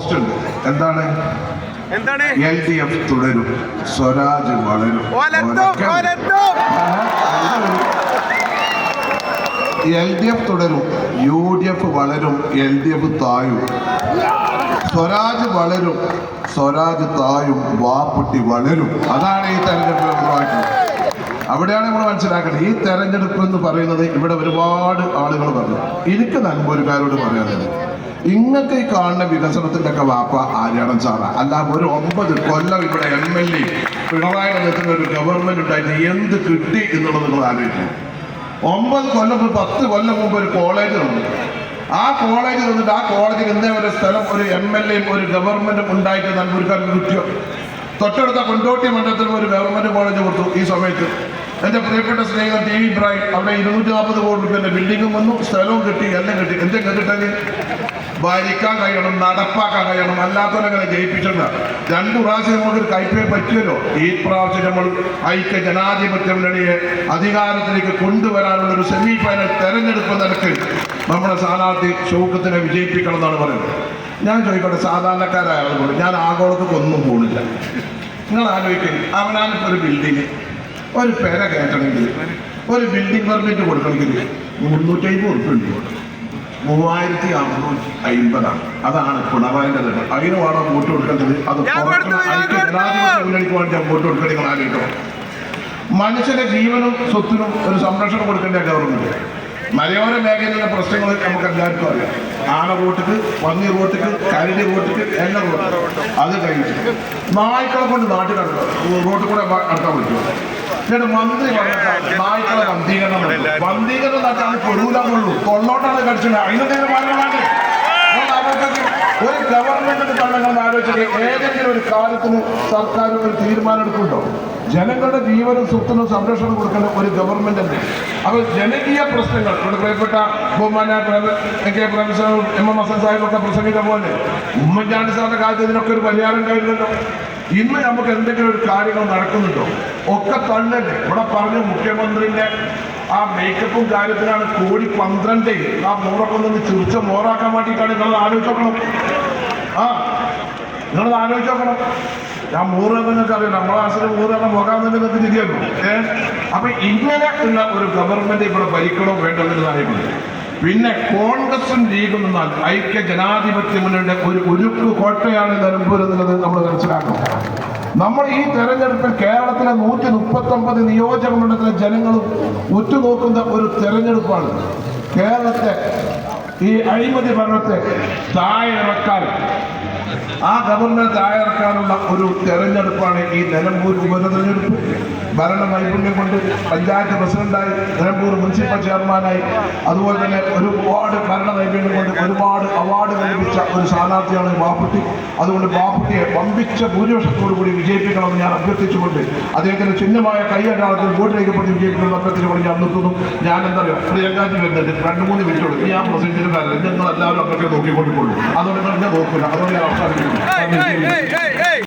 Post എന്താണ്? എന്താണ്? L D F തുടരും. സ്വരാജ് വളരും. എൽ ഡി എഫ് തുടരും. യു ഡി എഫ് വളരും. എൽ ഡി എഫ് തായും. സ്വരാജ് വളരും. സ്വരാജ് തായും. വാപ്പുട്ടി വളരും. അതാണ് ഈ തെരഞ്ഞെടുപ്പ് നമ്മൾ അവിടെയാണ് നമ്മൾ മനസ്സിലാക്കേണ്ടത്. ഈ തെരഞ്ഞെടുപ്പ് എന്ന് പറയുന്നത് ഇവിടെ ഒരുപാട് ആളുകൾ പറഞ്ഞു എനിക്ക് നൻപൂരുകാരോട് പറയാനുള്ളത്. ഇങ്ങക്ക് ഈ കാണുന്ന വികസനത്തിന്റെ ഒക്കെ വാപ്പ ആര്യാടൻ സാറ. അല്ല ഒരു ഒമ്പത് കൊല്ലം ഇവിടെ എം എൽ എ പിണറായി വിജയത്തിന് ഒരു ഗവൺമെന്റ് ഉണ്ടായിട്ട് എന്ത് കിട്ടി എന്നുള്ളത് നിങ്ങൾ ആലോചിക്കും. ഒമ്പത് കൊല്ലം പത്ത് കൊല്ലം മുമ്പ് ഒരു കോളേജ് വന്നു. ആ കോളേജ് വന്നിട്ട് ആ കോളേജിൽ ഇന്നേ ഒരു സ്ഥലം ഒരു എം എൽ എയും ഒരു ഗവൺമെന്റും ഉണ്ടായിട്ട് നൻപൂർക്കാർക്ക് കിട്ടിയോ തൊട്ടടുത്ത കൊണ്ടോട്ടി മണ്ഡലത്തിൽ ഒരു ഗവൺമെന്റ് കോളേജ് കൊടുത്തു ഈ സമയത്ത്. എന്റെ പ്രിയപ്പെട്ട സ്നേഹിതൻ ടി ഇബ്രാഹിം അവിടെ ഇരുന്നൂറ്റി നാൽപ്പത് കോടി രൂപയുടെ ബിൽഡിങ്ങും വന്നു സ്ഥലവും കിട്ടി എല്ലാം കിട്ടി. എന്തെങ്കിലും കണ്ടിട്ടെങ്കിൽ ഭരിക്കാൻ കഴിയണം നടപ്പാക്കാൻ കഴിയണം അല്ലാത്തവരങ്ങനെ ജയിപ്പിച്ചിട്ട് രണ്ടു പ്രാവശ്യം നമുക്ക് കൈപ്പേ പറ്റുമല്ലോ ഈ പ്രാവശ്യം നമ്മൾ ഐക്യ ജനാധിപത്യ മുന്നണിയെ അധികാരത്തിലേക്ക് കൊണ്ടുവരാനുള്ള ഒരു സെമി ഫൈനൽ തെരഞ്ഞെടുപ്പ് നിലയ്ക്ക് നമ്മുടെ സ്ഥാനാർത്ഥി ഷൗക്കത്തിനെ വിജയിപ്പിക്കണം എന്നാണ് പറയുന്നത്. ഞാൻ ചോദിക്കട്ടെ സാധാരണക്കാരായ ആളുകൾ ഞാൻ ആഗോളത്തേക്ക് ഒന്നും പോണില്ല. നിങ്ങൾ ആലോചിക്കും അവനാനിപ്പോൾ ഒരു ബിൽഡിങ് ഒരു പേര കയറ്റണമെങ്കിൽ ഒരു ബിൽഡിംഗ് പെർമിറ്റ് കൊടുക്കണമെങ്കിൽ മുന്നൂറ്റി മുന്നൂറ്റമ്പത് ഉറുപ്പുണ്ട് മൂവായിരത്തി അറുന്നൂറ്റി അമ്പതാണ് അതാണ് പിണറായിന്റെ നില അതിന് വേണം വോട്ട് കൊടുക്കേണ്ടത് അത്. ജനാധിപത്യ വോട്ട് കൊടുക്കണം നിങ്ങൾ ആലോചിക്കണം മനുഷ്യന്റെ ജീവനും സ്വത്തിനും ഒരു സംരക്ഷണം കൊടുക്കേണ്ട ഗവൺമെന്റ്. മലയോര മേഖലയിലെ പ്രശ്നങ്ങൾ നമുക്ക് എല്ലാവർക്കും അറിയാം. ആന റോട്ടിക്ക് പന്നി റോട്ടിക്ക് കരടി റോട്ടിക്ക് എല്ലാം റോട്ട് അത് കഴിഞ്ഞു നായ്ക്കളെ കൊണ്ട് നാട്ടിൽ അടുത്ത റോട്ടിൽ കൂടെ അടുത്താൽ പറ്റുമോ? എന്നിട്ട് മന്ത്രി നായ്ക്കളെ വന്ധീകരണം. വന്ധീകരണം നടത്താൻ പെടൂലെന്നുള്ളൂ. തൊള്ളോട്ടാണ് കടിച്ചത്. അതിനെന്തെങ്കിലും തീരുമാനമാണ് ഒരു ഗവൺമെന്റിന്റെ തള്ളങ്ങൾ ആലോചിച്ചത് ഏതെങ്കിലും ഒരു കാര്യത്തിന് സർക്കാർ ഒരു തീരുമാനം എടുക്കുന്നുണ്ടോ? ജനങ്ങളുടെ ജീവനും സ്വത്തിനും സംരക്ഷണം കൊടുക്കുന്ന ഒരു ഗവൺമെന്റ് അല്ലേ? അപ്പോൾ ജനകീയ പ്രശ്നങ്ങൾ ഇവിടെ പ്രിയപ്പെട്ട ബഹുമാന K professor M M Hasan സാഹിബൊക്കെ പ്രസംഗിച്ച പോലെ ഉമ്മൻചാണ്ടി സാറിന്റെ കാലത്ത് ഇതിനൊക്കെ ഒരു പരിഹാരം കഴിഞ്ഞല്ലോ ഇന്ന് നമുക്ക് എന്തെങ്കിലും ഒരു കാര്യങ്ങൾ നടക്കുന്നുണ്ടോ? ഒക്കെ തള്ളല്ലേ? ഇവിടെ പറഞ്ഞു മുഖ്യമന്ത്രിന്റെ ആ മേക്കപ്പും കാര്യത്തിനാണ് കോടി പന്ത്രണ്ട് ആ മോറൊക്കെ ഒന്ന് ചുരിച്ച മോറാക്കാൻ വേണ്ടിയിട്ടാണ് നിങ്ങൾ ആലോചിച്ച് ആ നിങ്ങളത് ആലോചിച്ച് നോക്കണം ഞാൻ മൂറ് നിങ്ങൾക്ക് അറിയാം നമ്മളെ ആശയം മൂറ് എന്ന മുഖം നിങ്ങൾക്ക് തിരിയല്ലോ ഏ? അപ്പൊ ഇങ്ങനെ ഉള്ള ഒരു ഗവൺമെന്റ് ഇവിടെ ഭരിക്കണോ വേണ്ടോ എന്നതാണ് പിന്നെ കോൺഗ്രസും ലീഗും എന്നാൽ ഐക്യ ജനാധിപത്യ മുന്നണിയുടെ ഒരു ഉരുക്ക് കോട്ടയാണ് നിലമ്പൂർ എന്നുള്ളത് നമ്മൾ മനസ്സിലാക്കണം. നമ്മൾ ഈ തെരഞ്ഞെടുപ്പിൽ കേരളത്തിലെ നൂറ്റി മുപ്പത്തി ഒമ്പത് നിയോജക മണ്ഡലത്തിലെ ജനങ്ങളും ഉറ്റുനോക്കുന്ന ഒരു തെരഞ്ഞെടുപ്പാണ്. കേരളത്തെ ഈ അഴിമതി ഭരണത്തെ താഴെ ഇറക്കാൻ ആ ഗവൺമെന്റ് തയ്യാറാക്കാനുള്ള ഒരു തെരഞ്ഞെടുപ്പാണ് ഈ നിലമ്പൂർ ഉപതെരഞ്ഞെടുപ്പ്. ഭരണ നൈപുണ്യം കൊണ്ട് പഞ്ചായത്ത് പ്രസിഡന്റായി നിലമ്പൂർ മുനിസിപ്പൽ ചെയർമാനായി അതുപോലെ തന്നെ ഒരുപാട് ഭരണ നൈപുണ്യം കൊണ്ട് ഒരുപാട് അവാർഡ് ലഭിച്ച ഒരു സ്ഥാനാർത്ഥിയാണ് ബാപ്പുട്ടി. അതുകൊണ്ട് ബാപ്പുട്ടിയെ വമ്പിച്ച ഭൂരിപക്ഷത്തോടു കൂടി വിജയിപ്പിക്കണമെന്ന് ഞാൻ അഭ്യർത്ഥിച്ചുകൊണ്ട് അദ്ദേഹത്തിന്റെ ചിഹ്നമായ കൈയടയാളത്തിൽ വോട്ട് രേഖപ്പെടുത്തി വിജയിപ്പിക്കുന്ന അഭ്യർത്ഥിച്ചുകൊണ്ട് ഞാൻ നിർത്തുന്നു. ഞാൻ എന്താ പറയുക പ്രിയങ്കാജി വരുന്നുണ്ട്. രണ്ട് മൂന്ന് മിനിറ്റ് കൊടുക്കും ഞാൻ പ്രസിഡന്റിന് കാര്യമില്ല നിങ്ങൾ എല്ലാവരും അതൊക്കെ നോക്കിക്കൊണ്ടിട്ടുള്ളൂ അതുകൊണ്ട് എന്നെ നോക്കില്ല അതുകൊണ്ട് ഞാൻ അവസാനിക്കുന്നു hey, hey, hey, hey.